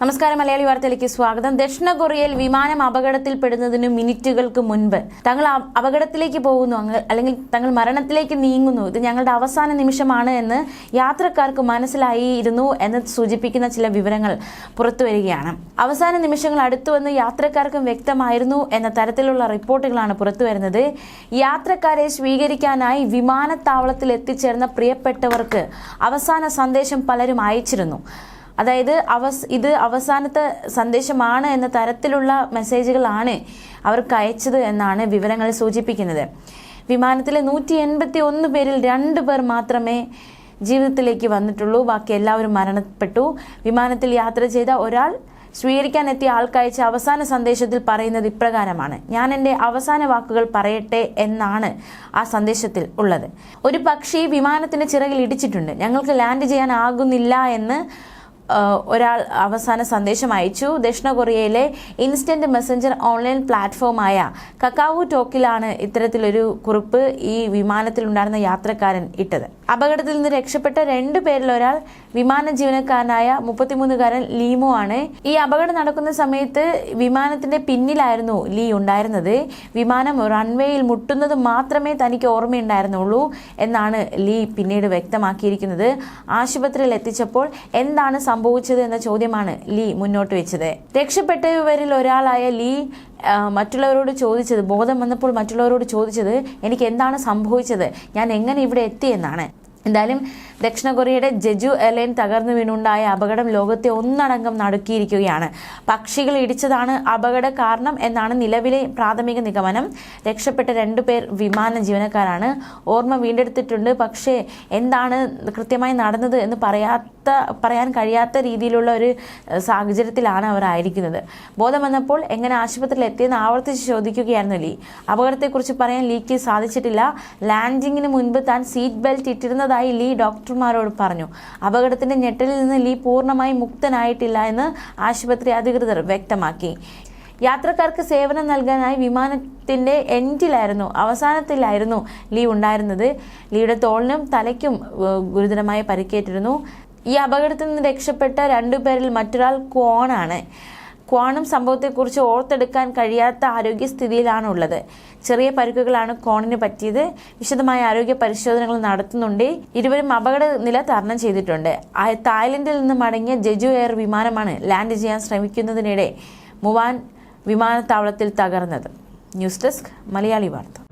നമസ്കാരം. മലയാളി വാർത്തയിലേക്ക് സ്വാഗതം. ദക്ഷിണ കൊറിയയിൽ വിമാനം അപകടത്തിൽപ്പെടുന്നതിന് മിനിറ്റുകൾക്ക് മുൻപ് തങ്ങൾ അപകടത്തിലേക്ക് പോകുന്നു. അല്ലെങ്കിൽ തങ്ങൾ മരണത്തിലേക്ക് നീങ്ങുന്നു. ഇത് ഞങ്ങളുടെ അവസാന നിമിഷമാണ് എന്ന് യാത്രക്കാർക്ക് മനസ്സിലായിരുന്നു എന്ന് സൂചിപ്പിക്കുന്ന ചില വിവരങ്ങൾ പുറത്തു വരികയാണ്. അവസാന നിമിഷങ്ങൾ അടുത്തു വന്ന് യാത്രക്കാർക്കും വ്യക്തമായിരുന്നു എന്ന തരത്തിലുള്ള റിപ്പോർട്ടുകളാണ് പുറത്തു വരുന്നത്. യാത്രക്കാരെ സ്വീകരിക്കാനായി വിമാനത്താവളത്തിൽ എത്തിച്ചേർന്ന പ്രിയപ്പെട്ടവർക്ക് അവസാന സന്ദേശം പലരും അയച്ചിരുന്നു. അതായത് അവസ് ഇത് അവസാനത്തെ സന്ദേശമാണ് എന്ന തരത്തിലുള്ള മെസ്സേജുകളാണ് അവർക്ക് അയച്ചത് എന്നാണ് വിവരങ്ങൾ സൂചിപ്പിക്കുന്നത്. വിമാനത്തിലെ നൂറ്റി എൺപത്തി ഒന്ന് പേരിൽ രണ്ട് പേർ മാത്രമേ ജീവിതത്തിലേക്ക് വന്നിട്ടുള്ളൂ. ബാക്കി എല്ലാവരും മരണപ്പെട്ടു. വിമാനത്തിൽ യാത്ര ചെയ്ത ഒരാൾ സ്വീകരിക്കാൻ എത്തിയ ആൾക്കയച്ച അവസാന സന്ദേശത്തിൽ പറയുന്നത് ഇപ്രകാരമാണ്. ഞാൻ എന്റെ അവസാന വാക്കുകൾ പറയട്ടെ എന്നാണ് ആ സന്ദേശത്തിൽ ഉള്ളത്. ഒരു പക്ഷി വിമാനത്തിന്റെ ചിറകിൽ ഇടിച്ചിട്ടുണ്ട്. ഞങ്ങൾക്ക് ലാൻഡ് ചെയ്യാനാകുന്നില്ല എന്ന് ഒരാൾ അവസാന സന്ദേശം അയച്ചു. ദക്ഷിണ കൊറിയയിലെ ഇൻസ്റ്റന്റ് മെസ്സഞ്ചർ ഓൺലൈൻ പ്ലാറ്റ്ഫോമായ കക്കാവു ടോക്കിലാണ് ഇത്തരത്തിലൊരു കുറിപ്പ് ഈ വിമാനത്തിലുണ്ടായിരുന്ന യാത്രക്കാരൻ ഇട്ടത്. അപകടത്തിൽ നിന്ന് രക്ഷപ്പെട്ട രണ്ടു പേരിൽ ഒരാൾ വിമാന ജീവനക്കാരനായ മുപ്പത്തിമൂന്നുകാരൻ ലീമോ ആണ്. ഈ അപകടം നടക്കുന്ന സമയത്ത് വിമാനത്തിന്റെ പിന്നിലായിരുന്നു ലീ ഉണ്ടായിരുന്നത്. വിമാനം റൺവേയിൽ മുട്ടുന്നത് മാത്രമേ തനിക്ക് ഓർമ്മയുണ്ടായിരുന്നുള്ളൂ എന്നാണ് ലീ പിന്നീട് വ്യക്തമാക്കിയിരിക്കുന്നത്. ആശുപത്രിയിൽ എത്തിച്ചപ്പോൾ എന്താണ് സംഭവിച്ചത് എന്ന ചോദ്യമാണ് ലീ മുന്നോട്ട് വെച്ചത്. രക്ഷപ്പെട്ടവരിൽ ഒരാളായ ലീ മറ്റുള്ളവരോട് ചോദിച്ചത് ബോധം വന്നപ്പോൾ മറ്റുള്ളവരോട് ചോദിച്ചത് എനിക്ക് എന്താണ് സംഭവിച്ചത്? ഞാൻ എങ്ങനെ ഇവിടെ എത്തി? എന്നാണ്. എന്തായാലും ദക്ഷിണ കൊറിയയുടെ ജെജു എയർലൈൻ തകർന്നു വീണുണ്ടായ അപകടം ലോകത്തെ ഒന്നടങ്കം നടുക്കിയിരിക്കുകയാണ്. പക്ഷികൾ ഇടിച്ചതാണ് അപകട കാരണം എന്നാണ് നിലവിലെ പ്രാഥമിക നിഗമനം. രക്ഷപ്പെട്ട രണ്ടു പേർ വിമാന ജീവനക്കാരാണ്. ഓർമ്മ വീണ്ടെടുത്തിട്ടുണ്ട്. പക്ഷേ എന്താണ് കൃത്യമായി നടന്നത് എന്ന് പറയാത്ത പറയാൻ കഴിയാത്ത രീതിയിലുള്ള ഒരു സാഹചര്യത്തിലാണ് അവർ ആയിരിക്കുന്നത് ബോധം വന്നപ്പോൾ എങ്ങനെ ആശുപത്രിയിൽ എത്തിയെന്ന് ആവർത്തിച്ച് ചോദിക്കുകയായിരുന്നു ലീ. അപകടത്തെക്കുറിച്ച് പറയാൻ ലീക്ക് സാധിച്ചിട്ടില്ല. ലാൻഡിങ്ങിന് മുൻപ് താൻ സീറ്റ് ബെൽറ്റ് ഇട്ടിരുന്നതായി ലീ ഡോക്ടർമാരോട് പറഞ്ഞു. അപകടത്തിന്റെ ഞെട്ടലിൽ നിന്ന് ലീ പൂർണമായി മുക്തനായിട്ടില്ല എന്ന് ആശുപത്രി അധികൃതർ വ്യക്തമാക്കി. യാത്രക്കാർക്ക് സേവനം നൽകാനായി വിമാനത്തിന്റെ എൻഡിലായിരുന്നു അവസാനത്തിലായിരുന്നു ലീ ഉണ്ടായിരുന്നത്. ലീയുടെ തോളിനും തലയ്ക്കും ഗുരുതരമായി പരിക്കേറ്റിരുന്നു. ഈ അപകടത്തിൽ നിന്ന് രക്ഷപ്പെട്ട രണ്ടുപേരിൽ മറ്റൊരാൾ ക്വാണാണ് ക്വാണും സംഭവത്തെക്കുറിച്ച് ഓർത്തെടുക്കാൻ കഴിയാത്ത ആരോഗ്യസ്ഥിതിയിലാണ് ഉള്ളത് ചെറിയ പരുക്കുകളാണ് കോണിന് പറ്റിയത്. വിശദമായ ആരോഗ്യ പരിശോധനകൾ നടത്തുന്നുണ്ട്. ഇരുവരും അപകട നില തരണം ചെയ്തിട്ടുണ്ട്. തായ്ലൻഡിൽ നിന്ന് മടങ്ങിയ ജെജു എയർ വിമാനമാണ് ലാൻഡ് ചെയ്യാൻ ശ്രമിക്കുന്നതിനിടെ മുവാൻ വിമാനത്താവളത്തിൽ തകർന്നത്. ന്യൂസ് ഡെസ്ക് മലയാളി വാർത്ത.